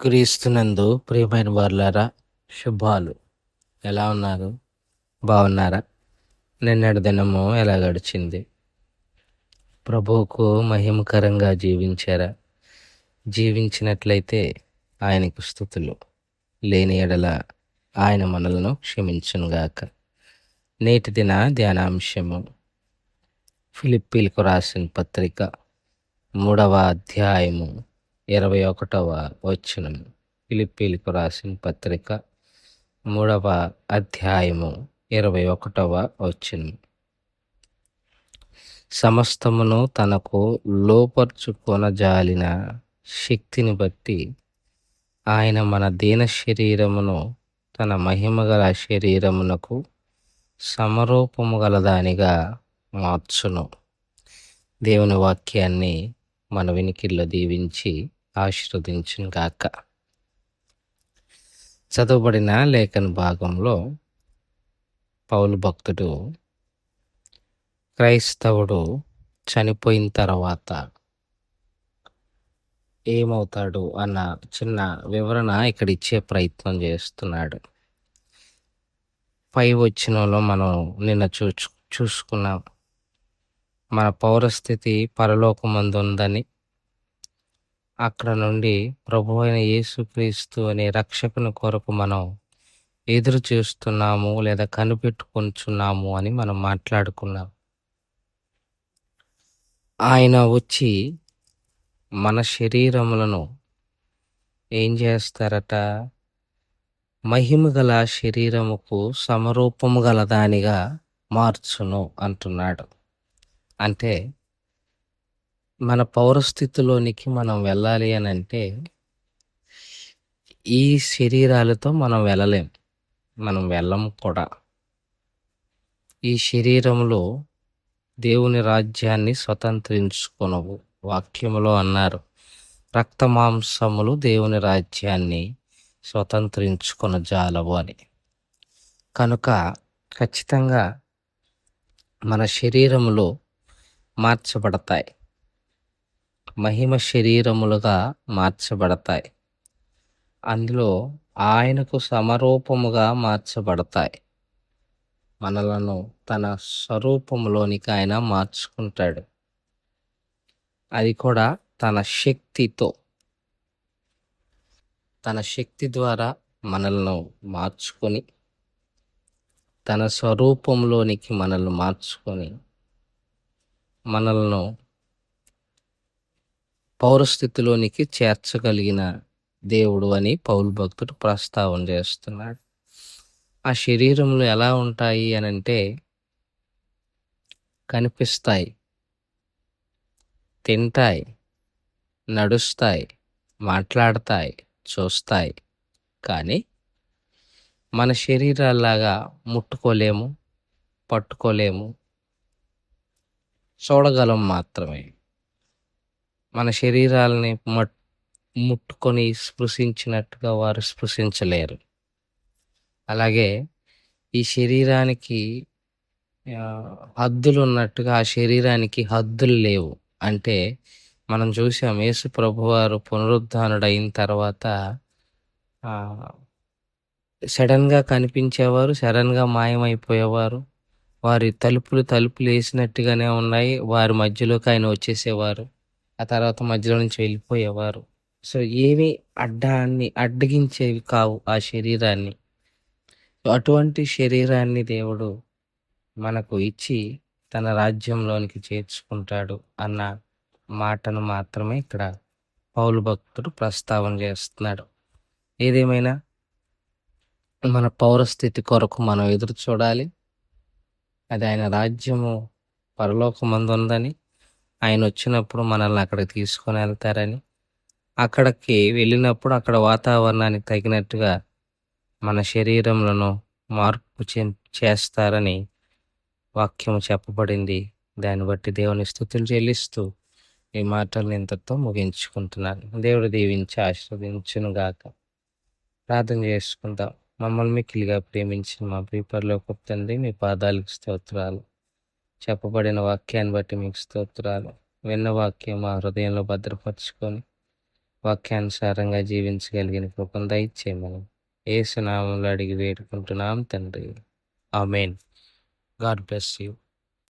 క్రీస్తునందు ప్రియమైన వారులారా శుభాలు. ఎలా ఉన్నారు? బాగున్నారా? నిన్నటి దినము ఎలా గడిచింది? ప్రభువుకు మహిమకరంగా జీవించారా? జీవించినట్లయితే ఆయనకు స్థుతులు. లేని ఎడల ఆయన మనలను క్షమించునుగాక. నేటి దిన ధ్యానాంశము. ఫిలిప్పీలకు రాసిన పత్రిక మూడవ అధ్యాయము. ఇరవై ఒకటవ వచనం ఫిలిప్పీలకు రాసిన పత్రిక మూడవ అధ్యాయము ఇరవై ఒకటవ వచనం. సమస్తమును తనకు లోపర్చుకొనజాలిన శక్తిని బట్టి ఆయన మన దీన శరీరమును తన మహిమగల శరీరమునకు సమరూపము గలదానిగా మార్చును. దేవుని వాక్యాన్ని మన వినికిల్లో దీవించి ఆశీర్వదించుగాక చదవబడిన లేఖన భాగంలో పౌలు భక్తుడు క్రైస్తవుడు చనిపోయిన తర్వాత ఏమవుతాడు అన్న చిన్న వివరణ ఇక్కడ ఇచ్చే ప్రయత్నం చేస్తున్నాడు. పై వచ్చినలో మనం నిన్న చూ చూసుకున్నాం. మన పౌరస్థితి పరలోకమందు ఉందని అక్కడ నుండి ప్రభు అయిన యేసుక్రీస్తు అనే రక్షకుని కొరకు మనం ఎదురు చూస్తున్నాము లేదా కనిపెట్టుకుంటున్నాము అని మనం మాట్లాడుకున్నాం. ఆయన వచ్చి మన శరీరములను ఏం చేస్తారట? మహిమ గల శరీరముకు సమరూపము గల దానిగా మార్చును అంటున్నాడు. అంటే మన పౌరస్థితిలోనికి మనం వెళ్ళాలి అని అంటే ఈ శరీరాలతో మనం వెళ్ళలేం. మనం వెళ్ళం కూడా. ఈ శరీరంలో దేవుని రాజ్యాన్ని స్వతంత్రించుకొనవు. వాక్యములో అన్నారు రక్త మాంసములు దేవుని రాజ్యాన్ని స్వతంత్రించుకున్న జాలవు అని. కనుక ఖచ్చితంగా మన శరీరములో మార్చబడతాయి. మహిమ శరీరములుగా మార్చబడతాయి. అందులో ఆయనకు సమరూపముగా మార్చబడతాయి. మనలను తన స్వరూపంలోనికి ఆయన మార్చుకుంటాడు. అది కూడా తన శక్తితో. తన శక్తి ద్వారా మనల్ని మార్చుకొని తన స్వరూపంలోనికి మనల్ని మార్చుకొని మనల్ని పౌరస్థితిలోనికి చేర్చగలిగిన దేవుడు అని పౌలు భక్తుడు ప్రస్తావన చేస్తున్నాడు. ఆ శరీరంలో ఎలా ఉంటాయి అని అంటే కనిపిస్తాయి తింటాయి నడుస్తాయి మాట్లాడతాయి చూస్తాయి. కానీ మన శరీరాల్లాగా ముట్టుకోలేము పట్టుకోలేము చూడగలం మాత్రమే. మన శరీరాలని మట్ ముట్టుకొని స్పృశించినట్టుగా వారు స్పృశించలేరు. అలాగే ఈ శరీరానికి హద్దులు ఉన్నట్టుగా ఆ శరీరానికి హద్దులు లేవు. అంటే మనం చూసాం యేసు ప్రభువారు పునరుద్ధానుడైన తర్వాత సడన్గా కనిపించేవారు సడన్గా మాయమైపోయేవారు. వారి తలుపులు తలుపులు వేసినట్టుగానే ఉన్నాయి. వారి మధ్యలోకి ఆయన వచ్చేసేవారు. ఆ తర్వాత మధ్యలో నుంచి వెళ్ళిపోయేవారు. సో ఏమి అడ్డాన్ని అడ్డగించేవి కావు ఆ శరీరాన్ని. అటువంటి శరీరాన్ని దేవుడు మనకు ఇచ్చి తన రాజ్యంలోనికి చేర్చుకుంటాడు అన్న మాటను మాత్రమే ఇక్కడ పౌలు భక్తుడు ప్రస్తావన చేస్తున్నాడు. ఏదేమైనా మన పౌరస్థితి కొరకు మనం ఎదురు చూడాలి. అది ఆయన రాజ్యము పరలోకమందు ఉందని ఆయన వచ్చినప్పుడు మనల్ని అక్కడికి తీసుకొని వెళ్తారని అక్కడికి వెళ్ళినప్పుడు అక్కడ వాతావరణానికి తగినట్టుగా మన శరీరంలో మార్పు చేస్తారని వాక్యం చెప్పబడింది. దాన్ని బట్టి దేవుని స్థుతులు చెల్లిస్తూ ఈ మాటలను ఇంతతో ముగించుకుంటున్నాను. దేవుడు దీవించి ఆశీర్వదించును గాక. ప్రార్థన చేసుకుందాం. మమ్మల్ని మిక్కిలిగా ప్రేమించిన మా ప్రీపర్లో తండ్రి మీ పాదాలకు స్తోత్రాలు. చెప్పబడిన వాక్యాన్ని బట్టి మీకు స్తోత్రాలు. విన్న వాక్యం మా హృదయంలో భద్రపరుచుకొని వాక్యానుసారంగా జీవించగలిగిన కృపను దయచేయమని. ఏసునామంలో అడిగి వేడుకుంటున్నాం తండ్రి. ఆమెన్. God bless you.